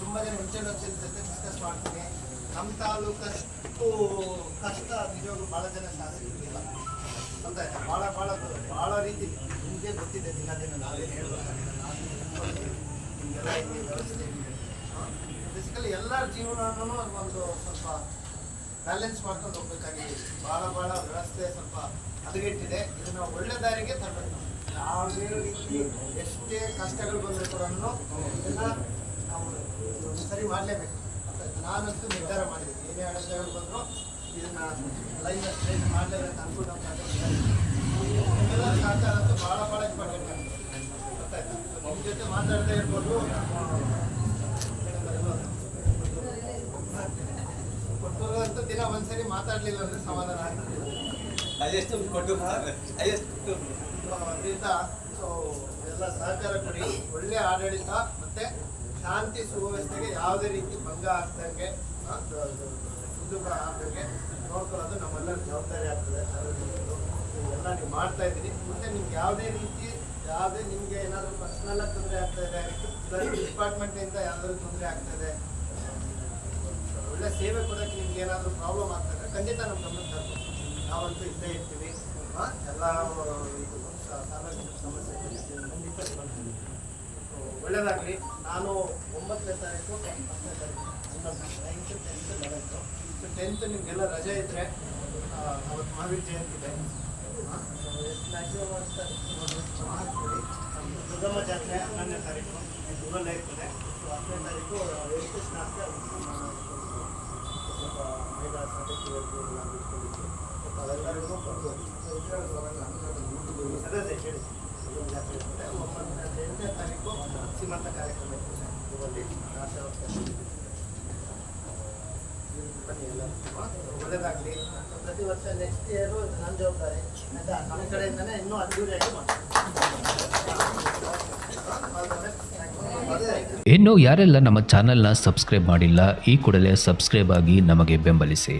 ತುಂಬ ಜನ ಹೆಚ್ಚಿನ ಜೊತೆ ಡಿಸ್ಕಸ್ ಮಾಡ್ತೀನಿ ನಮ್ಮ ತಾಲೂಕಷ್ಟು ಕಷ್ಟ ನಿಜವಾಗ್ಲೂ ಭಾಳ ಜನ ಶಾಸಕರಿಗಿಲ್ಲ ಅಂತ ಭಾಳ ಭಾಳ ಭಾಳ ರೀತಿ ನಿಮಗೆ ಗೊತ್ತಿದೆ ದಿನ ದಿನ ನಾವೇನು ಹೇಳಬೇಕಾಗಿಲ್ಲ ನಿಮಗೆಲ್ಲ ಇಲ್ಲಿ ವ್ಯವಸ್ಥೆ ಬೇಸಿಕಲಿ ಎಲ್ಲರ ಒಂದು ಸ್ವಲ್ಪ ಬ್ಯಾಲೆನ್ಸ್ ಮಾಡ್ಕೊಂಡು ಹೋಗ್ಬೇಕಾಗಿದೆ. ಭಾಳ ಭಾಳ ವ್ಯವಸ್ಥೆ ಸ್ವಲ್ಪ ಹದಗೆಟ್ಟಿದೆ. ಇದನ್ನ ಒಳ್ಳೆ ದಾರಿಗೆ ತರಬೇಕು. ಯಾವುದೇ ರೀತಿ ಎಷ್ಟೇ ಕಷ್ಟಗಳು ಬಂದರೂ ಕೂಡ ಸರಿ ಮಾಡಲೇಬೇಕು. ನಾನಂತೂ ನಿರ್ಧಾರ ಮಾಡಿದ್ದೀನಿ. ಏನೇ ಅಡೆತಡೆಗಳು ಬಂದರೂ ಇದನ್ನ ಲೈನ್ ಸ್ಟ್ರೈಟ್ ಮಾಡಲೇಬೇಕು ಅನ್ಕೊಂಡು ಎಲ್ಲ ಸಹಕಾರ ಅಂತೂ ಭಾಳ ಭಾಳ ಇಂಪಾರ್ಟೆಂಟ್ ಆಗ್ತದೆ ನಮ್ಮ ಜೊತೆ ಮಾತಾಡ್ತಾ ಇರ್ಬೋದು. ಕೊಟ್ಟಂತ ದಿನ ಒಂದ್ಸರಿ ಮಾತಾಡಲಿಲ್ಲ ಅಂದ್ರೆ ಸಮಾಧಾನ ಆಗ್ತದೆ. ಅದೆಷ್ಟು ಕೊಟ್ಟು ಅದೆಷ್ಟು ಅದರಿಂದ ಸೊ ಎಲ್ಲ ಸಹಕಾರ ಕೊಡಿ. ಒಳ್ಳೆ ಆಡಳಿತ ಮತ್ತೆ ಶಾಂತಿ ಸುವ್ಯವಸ್ಥೆಗೆ ಯಾವುದೇ ರೀತಿ ಭಂಗ ಆಗ್ದಂಗೆ ಆ, ದ- ದ- ಸುದುಗ ನೋಡ್ಕೊಳ್ಳೋದು ನಮ್ಮೆಲ್ಲರ ಜವಾಬ್ದಾರಿ ಆಗ್ತದೆ. ಎಲ್ಲ ನೀವು ಮಾಡ್ತಾ ಇದ್ದೀರಿ. ಮುಂದೆ ನಿಮ್ಗೆ ಯಾವುದೇ ರೀತಿ ಯಾವುದೇ ನಿಮಗೆ ಏನಾದರೂ ಪರ್ಸನಲ್ ತೊಂದರೆ ಆಗ್ತಾ ಇದೆ ಡಿಪಾರ್ಟ್ಮೆಂಟ್ನಿಂದ ಯಾವ್ದಾದ್ರು ತೊಂದರೆ ಆಗ್ತಾ ಇದೆ ಒಳ್ಳೆ ಸೇವೆ ಕೊಡೋಕ್ಕೆ ನಿಮ್ಗೆ ಏನಾದರೂ ಪ್ರಾಬ್ಲಮ್ ಆಗ್ತದೆ ಖಂಡಿತ ನಮ್ಮ ಗಮನ ತರ್ಬೋದು ನಾವಂತೂ ಇದ್ದೇ ಇರ್ತೀವಿ. ಎಲ್ಲ ಇದು ಸಾರ್ವಜನಿಕ ಸಮಸ್ಯೆ ಖಂಡಿತ. ಸೊ, ನಾನು ಒಂಬತ್ತನೇ ತಾರೀಕು ಹತ್ತನೇ ತಾರೀಕು. ನೈನ್ತ್ ಟೆಂತ್ ಲೆವೆಂತು ಟೆಂತ್ ನಿಮಗೆಲ್ಲ ರಜೆ ಇದ್ದರೆ ಅವತ್ತು ಮಹಾವೀರ್ ಜಯಂತಿ ಇದೆ. ಮ್ಯಾಕ್ಸಿಮಮ್ ಜಾತ್ರೆ ಹನ್ನೊಂದನೇ ತಾರೀಕು. ಊರಲ್ಲೇ ಇರ್ತದೆ ಹತ್ತನೇ ತಾರೀಕು ಎಷ್ಟು ಸ್ನಾಸ್ಗೆ ಸ್ವಲ್ಪ ಮಹಿಳಾ ಸಾಧಕಿಯರಿಗೂ ಎಲ್ಲ ಬಿಟ್ಕೊಂಡಿದ್ದು ಸ್ವಲ್ಪ ಅವೆಲ್ಲರಿಗೂ ಬರ್ಬೋದು ಅದೇ ಅದೇ ಹೇಳಿ ದುರ್ಗಮ್ಮ ಜಾತ್ರೆ ಇರ್ತದೆ ಒಂಬತ್ತನೇ ಎಂಟನೇ ತಾರೀಕು ಸೀಮಂತ ಕಾರ್ಯಕ್ರಮ ಬನ್ನಿ ಎಲ್ಲರೂ ಒಳ್ಳೇದಾಗಲಿ. ಪ್ರತಿ ವರ್ಷ ನೆಕ್ಸ್ಟ್ ಇಯರು ನನ್ನ ಜವಾಬ್ದಾರಿ. ಆಯ್ತಾ? ನಮ್ಮ ಕಡೆಯಿಂದನೇ ಇನ್ನೂ ಅದ್ದೂರಿಯಾಗಿ ಮಾಡಿ ಇನ್ನು ಯಾರೆಲ್ಲ ನಮ್ಮ ಚಾನೆಲ್ನ ಸಬ್ಸ್ಕ್ರೈಬ್ ಮಾಡಿಲ್ಲ ಈ ಕೂಡಲೇ ಸಬ್ಸ್ಕ್ರೈಬ್ ಆಗಿ ನಮಗೆ ಬೆಂಬಲಿಸಿ.